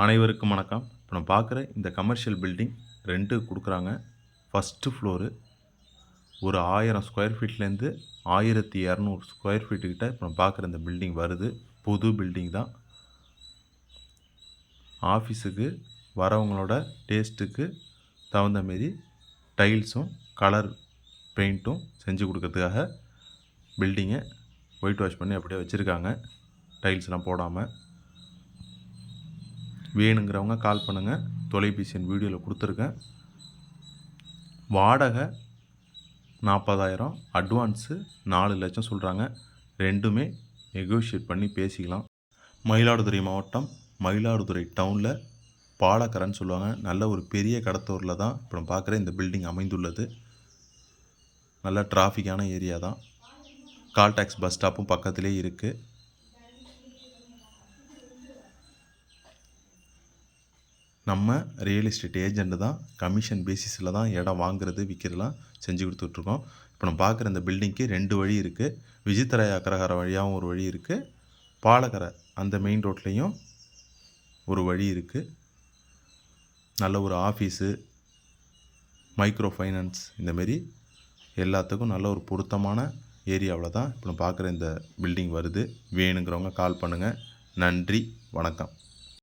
அனைவருக்கும் வணக்கம். இப்போ நான் பார்க்குற இந்த கமர்ஷியல் பில்டிங் ரெண்டு கொடுக்குறாங்க. ஃபஸ்ட்டு ஃப்ளோரு ஒரு ஆயிரம் ஸ்கொயர் ஃபீட்லேருந்து ஆயிரத்தி இரநூறு ஸ்கொயர் ஃபீட்டுக்கிட்ட இப்போ நான் பார்க்குற இந்த பில்டிங் வருது. புது பில்டிங் தான். ஆஃபீஸுக்கு வரவங்களோட டேஸ்ட்டுக்கு தகுந்த மாரி டைல்ஸும் கலர் பெயிண்ட்டும் செஞ்சு கொடுக்கறதுக்காக பில்டிங்கை ஒயிட் வாஷ் பண்ணி அப்படியே வச்சுருக்காங்க. டைல்ஸ்லாம் போடாமல் வேணுங்கிறவங்க கால் பண்ணுங்கள் தொலைபேசி எண் வீடியோவில் கொடுத்துருக்கேன். வாடகை நாற்பதாயிரம் அட்வான்ஸு நாலு லட்சம் சொல்கிறாங்க ரெண்டுமே நெகோஷியேட் பண்ணி பேசிக்கலாம். மயிலாடுதுறை மாவட்டம் மயிலாடுதுறை டவுனில் பாலக்கரைன்னு சொல்லுவாங்க. நல்ல ஒரு பெரிய கடத்தூரில் தான் இப்போ நம்ம பார்க்குற இந்த பில்டிங் அமைந்துள்ளது. நல்ல டிராஃபிக்கான ஏரியா தான். கால் டாக்ஸ் பஸ் ஸ்டாப்பும் பக்கத்திலே இருக்குது நம்ம ரியல் எஸ்டேட் ஏஜெண்ட்டு தான் கமிஷன் பேசிஸில் தான் இடம் வாங்குறது விற்கிறதுலாம் செஞ்சு கொடுத்துட்ருக்கோம். இப்போ நம்ம பார்க்குற இந்த பில்டிங்க்கு ரெண்டு வழி இருக்குது விஜித்தராய அக்ரஹார வழியாகவும் ஒரு வழி இருக்குது பாலக்கரை அந்த மெயின் ரோட்லேயும் ஒரு வழி இருக்குது நல்ல ஒரு ஆஃபீஸு மைக்ரோ ஃபைனான்ஸ் இந்தமாரி எல்லாத்துக்கும் நல்ல ஒரு பொருத்தமான ஏரியாவில் தான் இப்போ நம்ம பார்க்குற இந்த பில்டிங் வருது. வேணுங்கிறவங்க கால் பண்ணுங்கள் நன்றி வணக்கம்.